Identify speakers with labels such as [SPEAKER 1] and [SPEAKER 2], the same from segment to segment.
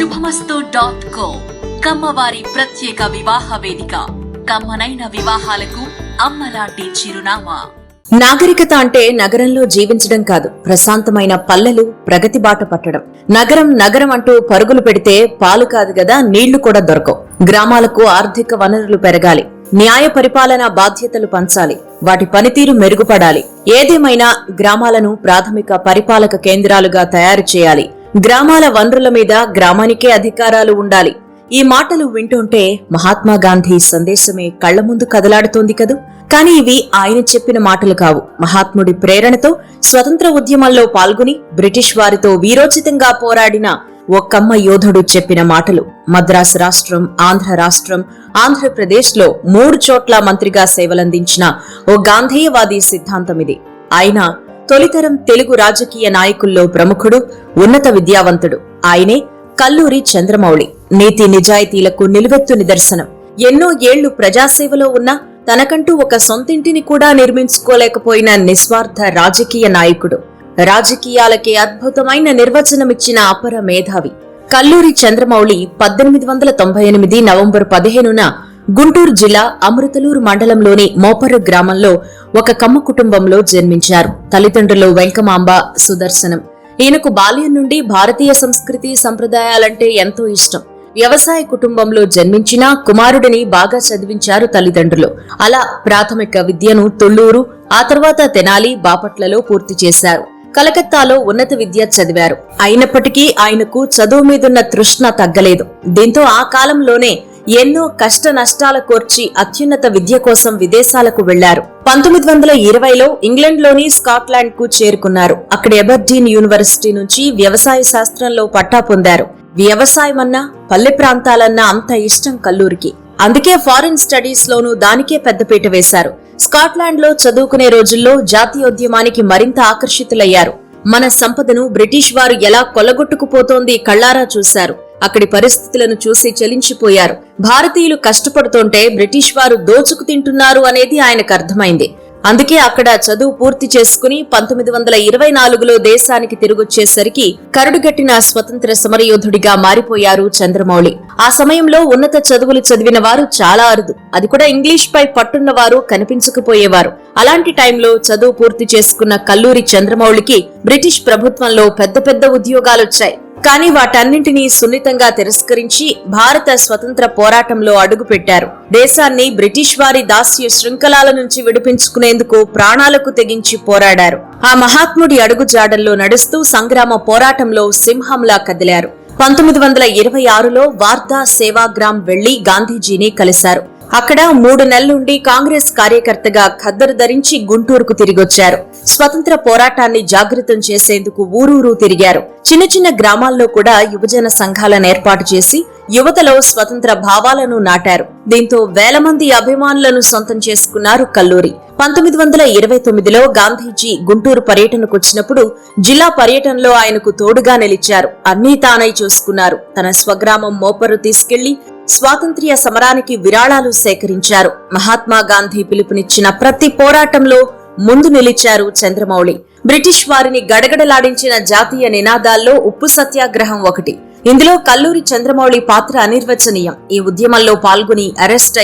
[SPEAKER 1] శుభమస్తు dot co కమ్మవారి ప్రత్యేక వివాహ వేదిక. కమ్మనైన వివాహాలకు అమ్మలాంటి చిరునామా.
[SPEAKER 2] నాగరికత అంటే నగరంలో జీవించడం కాదు ప్రశాంతమైన పల్లెలు ప్రగతి బాట పట్టడం. నగరం నగరం అంటూ పరుగులు పెడితే పాలు కాదు గదా నీళ్ళు కూడా దొరకవు. గ్రామాలకు ఆర్థిక వనరులు పెరగాలి. న్యాయ పరిపాలన బాధ్యతలు పంచాలి. వాటి పనితీరు మెరుగుపడాలి. ఏదేమైనా గ్రామాలను ప్రాథమిక పరిపాలక కేంద్రాలుగా తయారు చేయాలి. గ్రామాల వనరుల మీద గ్రామానికే అధికారాలు ఉండాలి. ఈ మాటలు వింటుంటే మహాత్మా గాంధీ సందేశమే కళ్ళ ముందు కదలాడుతోంది కదూ? కానీ ఇవి ఆయన చెప్పిన మాటలు కావు. మహాత్ముడి ప్రేరణతో స్వతంత్ర ఉద్యమంలో పాల్గొని బ్రిటిష్ వారితో వీరోచితంగా పోరాడిన ఒక్కమ్మ యోధుడు చెప్పిన మాటలు. మద్రాసు రాష్ట్రం ఆంధ్ర రాష్ట్రం ఆంధ్రప్రదేశ్లో మూడు చోట్ల మంత్రిగా సేవలందించిన ఓ గాంధేయవాది సిద్ధాంతం ఇది ఆయన తొలితరం తెలుగు రాజకీయ నాయకుల్లో ప్రముఖుడు ఉన్నత విద్యావంతుడు. ఆయనే కల్లూరి చంద్రమౌళి. నీతి నిజాయితీలకు నిలువెత్తు నిదర్శనం. ఎన్నో ఏళ్ళు ప్రజాసేవలో ఉన్న తనకంటూ ఒక సొంతింటిని కూడా నిర్మించుకోలేకపోయిన నిస్వార్థ రాజకీయ నాయకుడు. రాజకీయాలకే అద్భుతమైన నిర్వచనమిచ్చిన అపర మేధావి. కల్లూరి చంద్రమౌళి పద్దెనిమిది వందల తొంభై ఎనిమిది నవంబర్ పదిహేనున గుంటూరు జిల్లా అమృతలూరు మండలంలోని మోపర్రు గ్రామంలో ఒక కమ్మ కుటుంబంలో జన్మించారు. తల్లిదండ్రులు వెంకమాంబ సుదర్శనం. ఈయనకు బాల్యం నుండి భారతీయ సంస్కృతి సంప్రదాయాలంటే ఎంతో ఇష్టం. వ్యవసాయ కుటుంబంలో జన్మించిన కుమారుడిని బాగా చదివించారు తల్లిదండ్రులు. అలా ప్రాథమిక విద్యను తొళ్ళూరు ఆ తర్వాత తెనాలి బాపట్లలో పూర్తి చేశారు. కలకత్తాలో ఉన్నత విద్య చదివారు. అయినప్పటికీ ఆయనకు చదువు మీదున్న తృష్ణ తగ్గలేదు. దీంతో ఆ కాలంలోనే ఎన్నో కష్ట నష్టాల కోర్చి అత్యున్నత విద్య కోసం విదేశాలకు వెళ్ళారు. పంతొమ్మిది వందల ఇరవైలో ఇంగ్లండ్లోని స్కాట్లాండ్కు చేరుకున్నారు. అక్కడ ఎబర్డీన్ యూనివర్సిటీ నుంచి వ్యవసాయ శాస్త్రంలో పట్టా పొందారు. వ్యవసాయమన్నా పల్లె ప్రాంతాలన్నా అంత ఇష్టం కల్లూరికి. అందుకే ఫారిన్ స్టడీస్ లోనూ దానికే పెద్దపీట వేశారు. స్కాట్లాండ్లో చదువుకునే రోజుల్లో జాతీయోద్యమానికి మరింత ఆకర్షితులయ్యారు. మన సంపదను బ్రిటిష్ వారు ఎలా కొల్లగొట్టుకుపోతోంది కళ్ళారా చూశారు. అక్కడి పరిస్థితులను చూసి చలించిపోయారు. భారతీయులు కష్టపడుతుంటే బ్రిటిష్ వారు దోచుకు తింటున్నారు అనేది ఆయనకు అర్థమైంది. అందుకే అక్కడ చదువు పూర్తి చేసుకుని పంతొమ్మిది వందల ఇరవై నాలుగులో దేశానికి తిరిగొచ్చేసరికి కరడుగట్టిన స్వతంత్ర సమరయోధుడిగా మారిపోయారు చంద్రమౌళి. ఆ సమయంలో ఉన్నత చదువులు చదివిన వారు చాలా అరుదు. అది కూడా ఇంగ్లీష్ పై పట్టున్న వారు కనిపించకపోయేవారు. అలాంటి టైంలో చదువు పూర్తి చేసుకున్న కల్లూరి చంద్రమౌళికి బ్రిటిష్ ప్రభుత్వంలో పెద్ద పెద్ద ఉద్యోగాలొచ్చాయి. కానీ వాటన్నింటినీ సున్నితంగా తిరస్కరించి భారత స్వతంత్ర పోరాటంలో అడుగుపెట్టారు. దేశాన్ని బ్రిటిష్ వారి దాస్య శృంఖలాల నుంచి విడిపించుకునేందుకు ప్రాణాలకు తెగించి పోరాడారు. ఆ మహాత్ముడి అడుగుజాడల్లో నడుస్తూ సంగ్రామ పోరాటంలో సింహంలా కదిలారు. పంతొమ్మిది వందల ఇరవై ఆరులో వార్తా సేవాగ్రామ్ వెళ్ళి గాంధీజీని కలిశారు. అక్కడ మూడు నెలలుండి కాంగ్రెస్ కార్యకర్తగా ఖద్దరు ధరించి గుంటూరుకు తిరిగొచ్చారు. స్వతంత్ర పోరాటాన్ని జాగృతం చేసేందుకు ఊరూరు తిరిగారు. చిన్న చిన్న గ్రామాల్లో కూడా యువజన సంఘాలను ఏర్పాటు చేసి యువతలో స్వతంత్ర భావాలను నాటారు. దీంతో వేల మంది అభిమానులను సొంతం చేసుకున్నారు కల్లూరి. పంతొమ్మిది వందల ఇరవై తొమ్మిదిలో గాంధీజీ గుంటూరు పర్యటనకు వచ్చినప్పుడు జిల్లా పర్యటనలో ఆయనకు తోడుగా నిలిచారు. అన్నీ తానై చూసుకున్నారు. తన స్వగ్రామం మోపరు తీసుకెళ్ళి స్వాతంత్ర్య సమరానికి విరాళాలు సేకరించారు. మహాత్మా గాంధీ పిలుపునిచ్చిన ప్రతి పోరాటంలో ముందు నిలిచారు చంద్రమౌళి. బ్రిటిష్ వారిని గడగడలాడించిన జాతీయ నినాదాల్లో ఉప్పు సత్యాగ్రహం ఒకటి. ఇందులో కల్లూరి చంద్రమౌళి పాత్ర అనిర్వచనీయం. ఈ ఉద్యమంలో పాల్గొని అరెస్ట్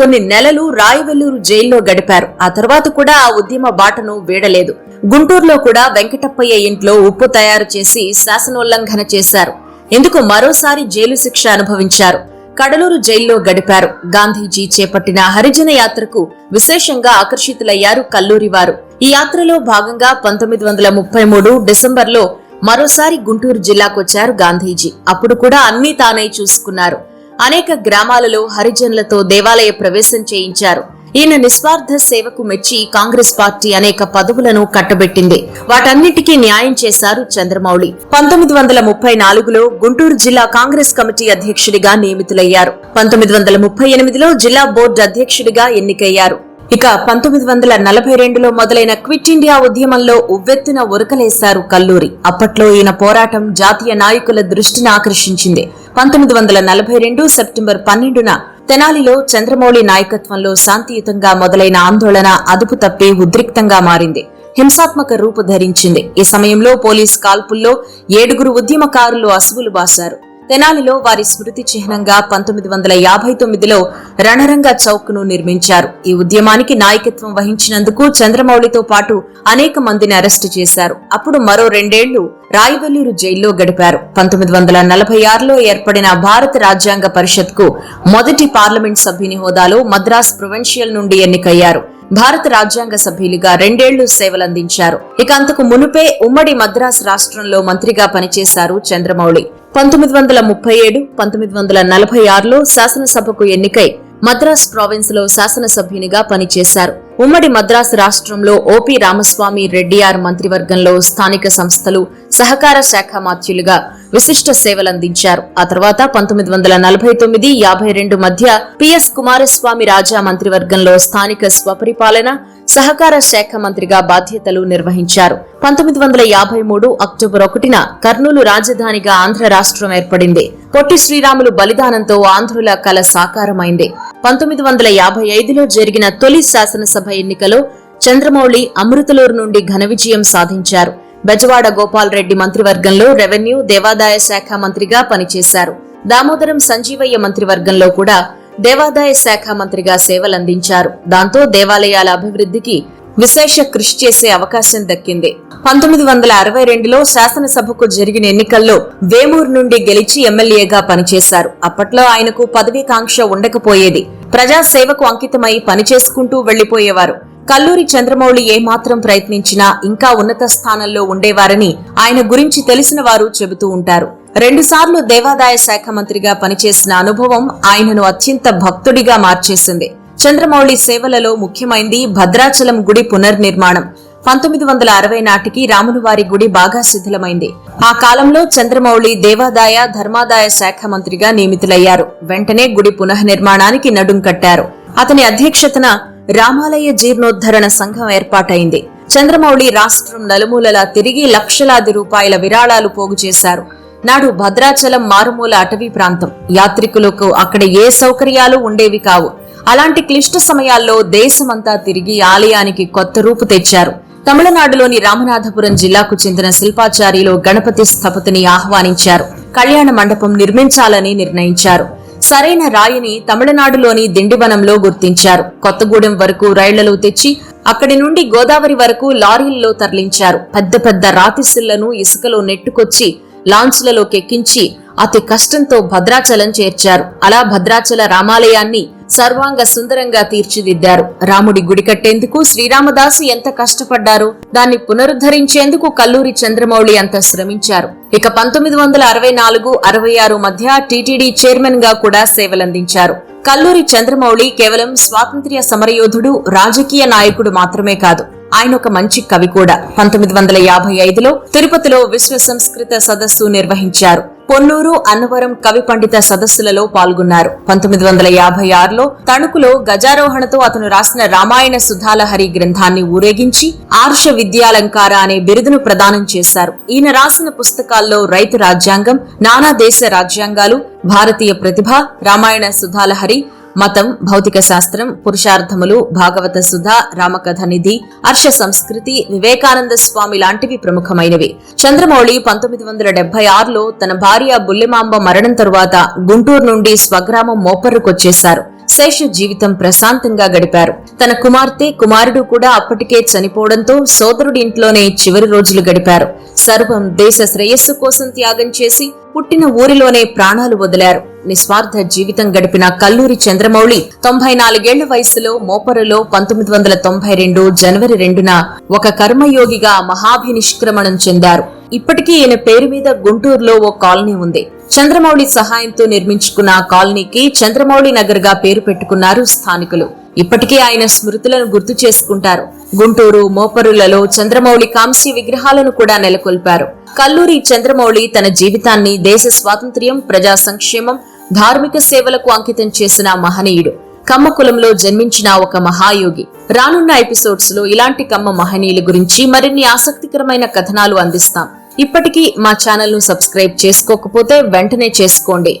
[SPEAKER 2] కొన్ని నెలలు రాయవెల్లూరు జైల్లో గడిపారు. ఆ తర్వాత కూడా ఆ ఉద్యమ బాటను వీడలేదు. గుంటూరులో కూడా వెంకటప్పయ్య ఇంట్లో ఉప్పు తయారు చేసి శాసనోల్లంఘన చేశారు. ఎందుకు మరోసారి జైలు శిక్ష అనుభవించారు. కడలూరు జైల్లో గడిపారు. గాంధీజీ చేపట్టిన హరిజన యాత్రకు విశేషంగా ఆకర్షితులయ్యారు కల్లూరి వారు. ఈ యాత్రలో భాగంగా పంతొమ్మిది వందల ముప్పై మూడు డిసెంబర్లో మరోసారి గుంటూరు జిల్లాకొచ్చారు గాంధీజీ. అప్పుడు కూడా అన్నీ తానై చూసుకున్నారు. అనేక గ్రామాలలో హరిజనులతో దేవాలయ ప్రవేశం చేయించారు. ఈయన నిస్వార్థ సేవకు మెచ్చి కాంగ్రెస్ పార్టీ అనేక పదవులను కట్టబెట్టింది. వాటన్నిటికీ న్యాయం చేశారు చంద్రమౌళి. పంతొమ్మిది వందల ముప్పై నాలుగులో గుంటూరు జిల్లా కాంగ్రెస్ కమిటీ అధ్యక్షుడిగా నియమితులయ్యారు. పంతొమ్మిది వందల ముప్పై ఎనిమిదిలో జిల్లా బోర్డు అధ్యక్షుడిగా ఎన్నికయ్యారు. ఇక పంతొమ్మిది వందల నలభై రెండులో మొదలైన క్విట్ ఇండియా ఉద్యమంలో ఉవ్వెత్తున ఉరకలేశారు కల్లూరి. అప్పట్లో ఈయన పోరాటం జాతీయ నాయకుల దృష్టిని ఆకర్షించింది. పంతొమ్మిది వందల నలభై రెండు సెప్టెంబర్ పన్నెండున తెనాలిలో చంద్రమౌళి నాయకత్వంలో శాంతియుతంగా మొదలైన ఆందోళన అదుపు తప్పి ఉద్రిక్తంగా మారింది. హింసాత్మక రూపు ధరించింది. ఈ సమయంలో పోలీస్ కాల్పుల్లో ఏడుగురు ఉద్యమకారులు అసువులు బాశారు. తెనాలిలో వారి స్మృతి చిహ్నంగా పంతొమ్మిది వందల యాభై తొమ్మిదిలో రణరంగ చౌక్ను నిర్మించారు. ఈ ఉద్యమానికి నాయకత్వం వహించినందుకు చంద్రమౌళితో పాటు అనేక మందిని అరెస్టు చేశారు. అప్పుడు మరో రెండేళ్ళు రాయవల్లూరు జైల్లో గడిపారు. పంతొమ్మిది వందల నలభై ఆరులో ఏర్పడిన భారత రాజ్యాంగ పరిషత్కు మొదటి పార్లమెంట్ సభ్యుని హోదాలో మద్రాస్ ప్రొవిన్షియల్ నుండి ఎన్నికయ్యారు. భారత రాజ్యాంగ సభ్యులుగా రెండేళ్ళు సేవలందించారు. ఇక అంతకు మునుపే ఉమ్మడి మద్రాస్ రాష్ట్రంలో మంత్రిగా పనిచేశారు చంద్రమౌళి. పంతొమ్మిది వందల ముప్పై ఏడు పంతొమ్మిది వందల నలభై ఆరులో శాసనసభకు ఎన్నికై మద్రాస్ ప్రావిన్స్లో శాసనసభ్యునిగా పనిచేశారు. ఉమ్మడి మద్రాసు రాష్ట్రంలో ఓపీ రామస్వామి రెడ్డియార్ మంత్రివర్గంలో స్థానిక సంస్థలు సహకార శాఖ మాత్యులుగా విశిష్ట సేవలందించారు. ఆ తర్వాత పంతొమ్మిది వందల నలభై తొమ్మిది యాభై రెండు మధ్య పిఎస్ కుమారస్వామి రాజా మంత్రివర్గంలో స్థానిక స్వపరిపాలన సహకార శాఖ మంత్రిగా బాధ్యతలు నిర్వహించారు. పంతొమ్మిది వందల యాభై మూడు అక్టోబర్ ఒకటిన కర్నూలు రాజధానిగా ఆంధ్ర రాష్ట్రం ఏర్పడింది. పొట్టి శ్రీరాములు బలిదానంతో ఆంధ్రుల కల సాకారమైంది. పంతొమ్మిది వందల యాభై ఐదులో జరిగిన తొలి శాసనసభ ఎన్నికలో చంద్రమౌళి అమృతలూరు నుండి ఘన విజయం సాధించారు. బెజవాడ గోపాల్ రెడ్డి మంత్రివర్గంలో రెవెన్యూ దేవాదాయ శాఖ మంత్రిగా పనిచేశారు. దామోదరం సంజీవయ్య మంత్రివర్గంలో కూడా దేవాదాయ శాఖ మంత్రిగా సేవలందించారు. దాంతో దేవాలయాల అభివృద్ధికి విశేష కృషి చేసే అవకాశం దక్కింది. పంతొమ్మిది వందల అరవై రెండులో శాసనసభకు జరిగిన ఎన్నికల్లో వేమూరు నుండి గెలిచి ఎమ్మెల్యేగా పనిచేశారు. అప్పట్లో ఆయనకు పదవీకాంక్ష ఉండకపోయేది. ప్రజాసేవకు అంకితమై పనిచేసుకుంటూ వెళ్ళిపోయేవారు కల్లూరి చంద్రమౌళి ఏమాత్రం ప్రయత్నించినా ఇంకా ఉన్నత స్థానంలో ఉండేవారని ఆయన గురించి తెలిసిన వారు చెబుతూ ఉంటారు. రెండుసార్లు దేవాదాయ శాఖ మంత్రిగా పనిచేసిన అనుభవం ఆయనను అత్యంత భక్తుడిగా మార్చేసింది. చంద్రమౌళి సేవలలో ముఖ్యమైంది భద్రాచలం గుడి పునర్నిర్మాణం. పంతొమ్మిది వందల అరవై నాటికి రాములవారి గుడి బాగా శిథిలమైంది. ఆ కాలంలో చంద్రమౌళి దేవాదాయ ధర్మాదాయ శాఖ మంత్రిగా నియమితులయ్యారు. వెంటనే గుడి పునఃనిర్మాణానికి నడుం కట్టారు. అతని అధ్యక్షతన రామాలయ జీర్ణోద్ధరణ సంఘం ఏర్పాటైంది. చంద్రమౌళి రాష్ట్రం నలుమూలలా తిరిగి లక్షలాది రూపాయల విరాళాలు పోగు చేశారు నాడు భద్రాచలం మారుమూల అటవీ ప్రాంతం. యాత్రికులకు అక్కడ ఏ సౌకర్యాలు ఉండేవి కావు. అలాంటి క్లిష్ట సమయాల్లో దేశమంతా తిరిగి ఆలయానికి కొత్త రూపు తెచ్చారు. తమిళనాడులోని రామనాథపురం జిల్లాకు చెందిన శిల్పాచారిలో గణపతి స్థపతిని ఆహ్వానించారు. కళ్యాణ మండపం నిర్మించాలని నిర్ణయించారు. సరైన రాయిని తమిళనాడులోని దిండివనంలో గుర్తించారు. కొత్తగూడెం వరకు రైళ్ళలో తెచ్చి అక్కడి నుండి గోదావరి వరకు లారీల్లో తరలించారు. పెద్ద పెద్ద రాతిశిల్లను ఇసుకలో నెట్టుకొచ్చి లాంచ్లలోకెక్కించి అతి కష్టంతో భద్రాచలం చేర్చారు. అలా భద్రాచల రామాలయాన్ని సర్వాంగ సుందరంగా తీర్చిదిద్దారు. రాముడి గుడి కట్టేందుకు శ్రీరామదాసు ఎంత కష్టపడ్డారు దాన్ని పునరుద్ధరించేందుకు కల్లూరి చంద్రమౌళి అంత శ్రమించారు. ఇక పంతొమ్మిది వందల అరవై నాలుగు అరవై ఆరు మధ్య టీటీడీ చైర్మన్గా కూడా సేవలందించారు. కల్లూరి చంద్రమౌళి కేవలం స్వాతంత్ర్య సమరయోధుడు రాజకీయ నాయకుడు మాత్రమే కాదు. ఆయన ఒక మంచి కవి కూడా. పంతొమ్మిది వందల యాభై ఐదులో తిరుపతిలో విశ్వ సంస్కృత సదస్సు నిర్వహించారు. పొన్నూరు అన్నవరం కవి పండిత సదస్సులలో పాల్గొన్నారు. పంతొమ్మిది వందల యాభై ఆరులో తణుకులో గజారోహణతో అతను రాసిన రామాయణ సుధాలహరి గ్రంథాన్ని ఊరేగించి ఆర్ష విద్యాలంకార అనే బిరుదును ప్రదానం చేశారు. ఈయన రాసిన పుస్తకాల్లో రైతు రాజ్యాంగం నానా దేశ రాజ్యాంగాలు భారతీయ ప్రతిభ రామాయణ సుధాలహరి మతం భౌతిక శాస్త్రం పురుషార్థములు భాగవత సుధ రామకథ నిధి హర్ష సంస్కృతి వివేకానంద స్వామి లాంటివి ప్రముఖమైనవి. చంద్రమౌళి పంతొమ్మిది వందల డెబ్బై ఆరులో తన భార్య బుల్లిమాంబ మరణం తరువాత గుంటూరు నుండి స్వగ్రామం మోపర్రుకొచ్చేశారు. శేష జీవితం ప్రశాంతంగా గడిపారు. తన కుమార్తె కుమారుడు కూడా అప్పటికే చనిపోవడంతో సోదరుడి ఇంట్లోనే చివరి రోజులు గడిపారు. సర్వం దేశ శ్రేయస్సు కోసం త్యాగం చేసి పుట్టిన ఊరిలోనే ప్రాణాలు వదిలారు. నిస్వార్థ జీవితం గడిపిన కల్లూరి చంద్రమౌళి తొంభై నాలుగేళ్ళ వయసులో మోపరులో పంతొమ్మిది వందల తొంభై రెండు జనవరి రెండున ఒక కర్మయోగిగా మహాభినిష్క్రమణం చెందారు. ఇప్పటికీ ఈయన పేరు మీద గుంటూరులో ఓ కాలనీ ఉంది. చంద్రమౌళి సహాయంతో నిర్మించుకున్న కాలనీకి చంద్రమౌళి నగర్గా పేరు పెట్టుకున్నారు స్థానికులు. ఇప్పటికీ ఆయన స్మృతులను గుర్తు చేసుకుంటారు. గుంటూరు మోపరులలో చంద్రమౌళి కాంస్య విగ్రహాలను కూడా నెలకొల్పారు. కల్లూరి చంద్రమౌళి తన జీవితాన్ని దేశ స్వాతంత్ర్యం ప్రజా సంక్షేమం ధార్మిక సేవలకు అంకితం చేసిన మహనీయుడు. కమ్మ కులంలో జన్మించిన ఒక మహాయోగి. రానున్న ఎపిసోడ్స్లో ఇలాంటి కమ్మ మహనీయుల గురించి మరిన్ని ఆసక్తికరమైన కథనాలు అందిస్తాం. ఇప్పటికీ మా ఛానల్ను సబ్స్క్రైబ్ చేసుకోకపోతే వెంటనే చేసుకోండి.